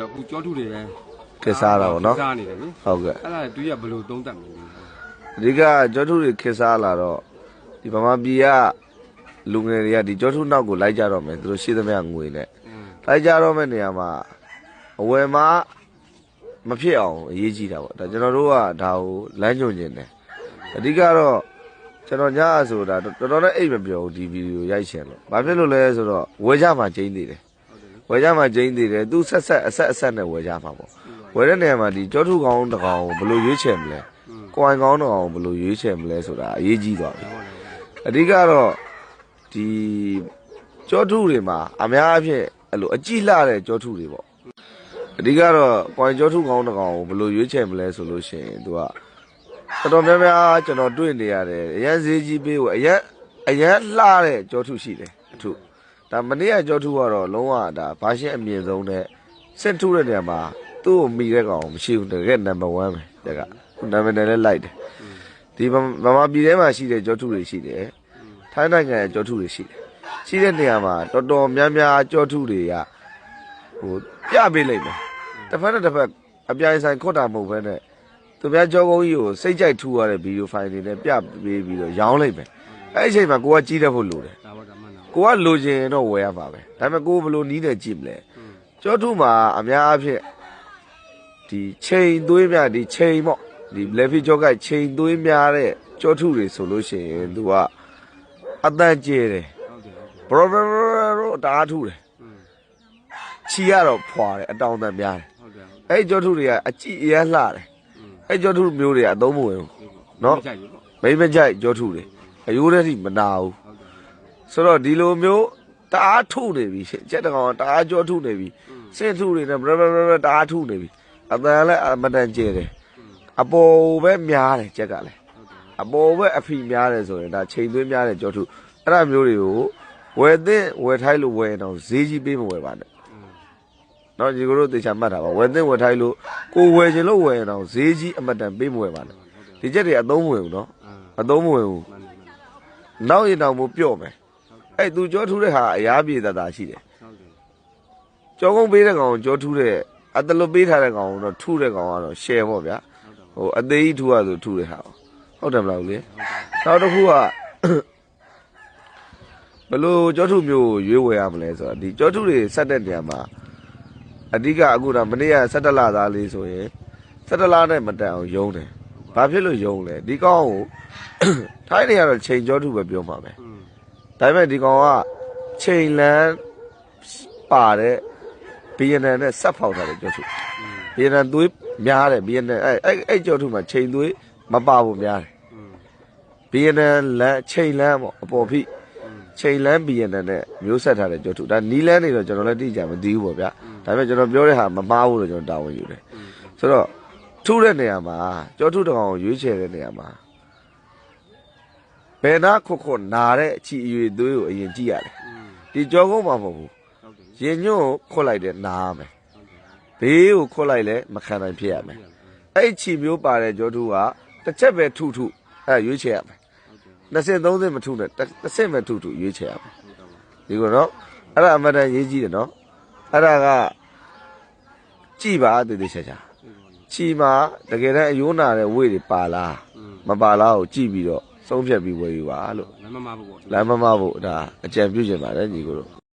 အခုကြောထုတွေပဲကစ်စားတာပေါ့နော်စားနေတယ်လေဟုတ်ကဲ့အဲ့ဒါတွေးရဘယ်လိုသုံးသပ်မလဲအဓိကကျောထုတွေခစ်စားလာတော့ဒီဗမာပြည်ကလူငယ်တွေကဒီကျောထုနောက်ကိုလိုက်ကြတော့မယ်သူတို့ရှိသမျှငွေနဲ့อืมလိုက်ကြတော့မယ့်နေရာမှာအဝယ်မှာမဖြစ်အောင်အရေးကြီးတာပေါ့ဒါကျွန်တော်တို့ကဒါကိုလမ်းညွှန်ခြင်းတယ်အဓိကတော့ကျွန်တော်ညအဆိုတာတော်တော်နဲ့အိတ်မပြောဘူးဒီဗီဒီယိုရိုက်ရှင်လို့ဘာဖြစ်လို့လဲဆိုတော့ဝယ်ကြမှာကျင်းသေးတယ် ဝယ်ကြမှာကျင်းသေးတယ်သူဆက်ဆက်အဆက်အဆက်နဲ့ဝယ်ကြမှာပေါ့ဝယ်တဲ့နေရာမှာဒီကျောထုကောင်းတစ်ကောင်ကိုဘယ်လိုရွေးချယ်မလဲอืมကိုယ်ပိုင်ကောင်းတစ်ကောင်ကိုဘယ်လိုရွေးချယ်မလဲဆိုတာအရေးကြီးသွားပြီဟုတ်တယ်အဓိကတော့ဒီကြောထုတွေမှာအများအပြားအဲ့လိုအကြည့်လှတဲ့ကြောထုတွေပေါ့အဓိကတော့ပွိုင်ကြောထုကောင်းတစ်ကောင်ကိုဘယ်လိုရွေးချယ်မလဲဆိုလို့ရှိရင်သူကတော်တော်များများကျွန်တော်တွေ့နေရတယ်အရန်ဈေးကြီးပေးကိုအရန်အရန်လှတဲ့ကြောထုရှိတယ်အထု ဒါမနေ့ကကြောထုကတော့လုံးဝဒါဘာရှင်းအမြင့်ဆုံးနဲ့စင့်ထုတဲ့နေရာမှာသူ့ကိုမိတဲ့ကောင်မရှိဘူးတကယ်နံပါတ်1ပဲတကနံပါတ်1လည်းလိုက်တယ်ဒီဗမာပြည်ထဲမှာရှိတဲ့ကြောထုတွေရှိတယ်ထိုင်းနိုင်ငံရဲ့ကြောထုတွေရှိတယ်ရှိတဲ့နေရာမှာတော်တော်များများကြောထုတွေကဟိုပြပေးလိုက်မယ်တစ်ဖက်နဲ့တစ်ဖက်အပြိုင်ဆိုင်ခွတ်တာမဟုတ်ဘဲနဲ့သူများကြောကုန်းကြီးကိုစိတ်ကြိုက်ထူရတဲ့ဗီဒီယိုဖိုင်တွေနဲ့ပြပေးပြီးတော့ရောင်းလိုက်မယ် အဲ့ဒီအချိန်မှာကိုကကြီးတတ်ဖို့လိုတယ်ဒါပေါ့ဒါမှန်တာကိုကလိုချင်ရင်တော့ဝယ်ရပါပဲဒါပေမဲ့ကိုကဘယ်လိုနီးတယ်ကြည့်မလဲကျောထုမှာအများအားဖြင့်ဒီချိန်သွေးများဒီချိန်ပေါ့ဒီလက်ဖီကျောကချိန်သွေးများတဲ့ကျောထုတွေဆိုလို့ရှိရင်သူကအသက်ကျဲတယ်ဘရောဘရောတားထုတယ်ချီရတော့ဖွာတယ်အတောင်တန်များတယ်အဲ့ကျောထုတွေကအကြည့်အရမ်းလှတယ်အဲ့ကျောထုမျိုးတွေကအသုံးမဝင်ဘူးနော်မိမကြိုက်ကျောထုတွေ အယိုးတဲ့ထိမနာဘူးဟုတ်တယ်ဆိုတော့ဒီလိုမျိုးတအားထုနေပြီရှင့်ကြက်တကောင်ကတအားကြောထုနေပြီစင့်ထုတွေနဲ့ဘရဘရဘရတအားထုနေပြီအတန်လည်းအမတန်ကျဲတယ်အပေါ်ပဲများတယ်ကြက်ကလည်းဟုတ်တယ်အပေါ်ပဲအဖီများတယ်ဆိုရင်ဒါချိန်သွင်းများတဲ့ကြောထုအဲ့ဒါမျိုးတွေကိုဝယ်သင့်ဝယ်ထိုက်လို့ဝယ်ရင်တော့ဈေးကြီးပေးမဝယ်ပါနဲ့อืมနော်ဒီကိုတို့တေချာမှတ်တာပါဝယ်သင့်ဝယ်ထိုက်လို့ကိုဝယ်ခြင်းလို့ဝယ်ရင်တော့ဈေးကြီးအမတန်ပေးမဝယ်ပါနဲ့ဒီချက်တွေအသုံးမဝင်ဘူးနော်အာအသုံးမဝင်ဘူးမှ န်တယ်မှန်တယ်နောက်ရင်တော့မို့ပြော့မယ်ဟုတ်တယ်အဲ့သူကြောထူးတဲ့ဟာအရာပြေတတ်တာရှိတယ်ဟုတ်တယ်ကြောကုန်းပေးတဲ့ကောင်ကိုကြောထူးတဲ့အတလွတ်ပေးထားတဲ့ကောင်ကိုတော့ထူးတဲ့ကောင်ကတော့ share ပေါ့ဗျာဟုတ်တယ်ဟိုအသေးကြီးထူးရဆိုထူးတဲ့ဟာဟုတ်တယ်မလားဦးလေနောက်တစ်ခုကဘယ်လို့ကြောထူးမျိုးကိုရွေးဝယ်ရမလဲဆိုတော့ဒီကြောထူးတွေဆက်တဲ့နေရာမှာအဓိကအခုတော့မနေ့က17လသားလေးဆိုရင်17လနဲ့မတက်အောင်ယုံတယ် ဘာဖြစ်လို့ယုံလဲဒီကောင်ကိုထိုင်းနေရတော့ချိန်ကြောထုပဲပြောမှာပဲဒါပေမဲ့ဒီကောင်ကချိန်လန်းပါတဲ့ဗီယက်နမ်နဲ့ဆက်ဖောက်တာလေကြောထုဗီယက်နမ်သွေးများတယ်ဗီယက်နမ်အဲအဲအဲကြောထုမှာချိန်သွေးမပါဘူးများတယ်ဗီယက်နမ်လက်ချိန်လန်းပေါ့အပေါ်ဖိချိန်လန်းဗီယက်နမ်နဲ့မျိုးဆက်ထားတဲ့ကြောထုဒါနီလန်းနေတော့ကျွန်တော်လည်းတိကျမသိဘူးပေါ့ဗျာဒါပေမဲ့ကျွန်တော်ပြောတဲ့ဟာမမှားဘူးလို့ကျွန်တော်တာဝန်ယူတယ်ဆိုတော့ ထုတဲ့နေရာမှာကြောထုတစ်ကောင်ကိုရွေးချယ်တဲ့နေရာမှာဘယ်နာခွတ်ခွတ်နာတဲ့အချီအရွေသွေးကိုအရင်ကြည့်ရတယ်อืมဒီကြောကုန်းမှာမဟုတ်ဘူးဟုတ်တယ်ရင်ညွန့်ကိုခွတ်လိုက်တဲ့နားမယ်ဟုတ်တယ်ဘေးကိုခွတ်လိုက်လဲမခံနိုင်ဖြစ်ရမယ်အဲ့ချီမျိုးပါတဲ့ကြောထုကတစ်ချက်ပဲထုထုအဲ့ရွေးချယ်ရမယ်နှစ်ဆင့်သုံးဆင့်မထုနဲ့တစ်တစ်ဆင့်ပဲထုထုရွေးချယ်ရမယ်ဒီကောနော်အဲ့ဒါအမှန်တန်ရေးကြည့်တယ်နော်အဲ့ဒါကကြည်ပါတည်တည်ချာချာ ချီမှာတကယ်တမ်းအယိုးနာတဲ့ဝိတွေပါလားอืมမပါလားကိုကြည့်ပြီးတော့ဆုံးဖြတ်ပြီးဝယ်ယူပါလို့လမ်းမမဖို့ပေါ့လမ်းမမဖို့ဒါအကြံပြုချင်ပါတယ်ညီကိုတို့